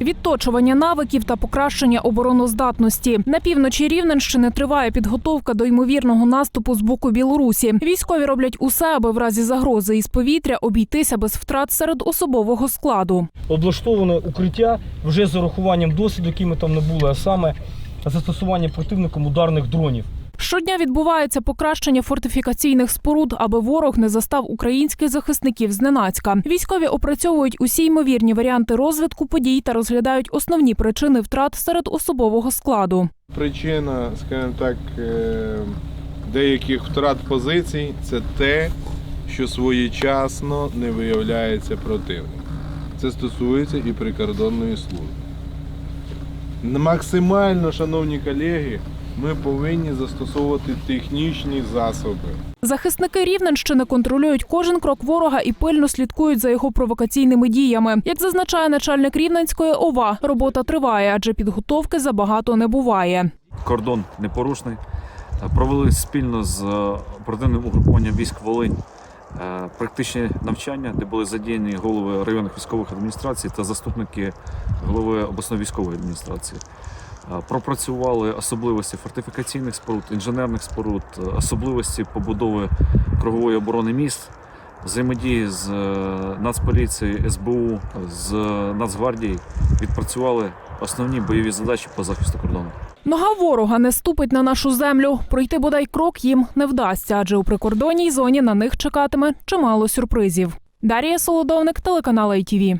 Відточування навиків та покращення обороноздатності на півночі Рівненщини триває підготовка до ймовірного наступу з боку Білорусі. Військові роблять усе, аби в разі загрози із повітря обійтися без втрат серед особового складу. облаштоване укриття вже з урахуванням досвіду, який ми там не були, а саме застосування противником ударних дронів. Щодня відбувається покращення фортифікаційних споруд, аби ворог не застав українських захисників зненацька. Військові опрацьовують усі ймовірні варіанти розвитку подій та розглядають основні причини втрат серед особового складу. Причина, скажімо так, е, деяких втрат позицій це те, що своєчасно не виявляється противник. Це стосується і прикордонної служби. Максимально, шановні колеги, ми повинні застосовувати технічні засоби. Захисники Рівненщини контролюють кожен крок ворога і пильно слідкують за його провокаційними діями. Як зазначає начальник Рівненської ОВА, робота триває, адже підготовки забагато не буває. кордон непорушний. Е, Провели спільно з противним оперативним угрупуванням військ Волинь е, практичні навчання, де були задіяні голови районних військових адміністрацій та заступники голови обласної військової адміністрації. Е, Пропрацювали особливості фортифікаційних споруд, інженерних споруд, е, особливості побудови кругової оборони міст, взаємодії з е, Нацполіцією, СБУ, з Нацгвардією. Відпрацювали основні бойові задачі по захисту кордону. Нога ворога не ступить на нашу землю. Пройти бодай крок їм не вдасться, адже у прикордонній зоні на них чекатиме чимало сюрпризів. Дарія Солодовник, телеканал ITV.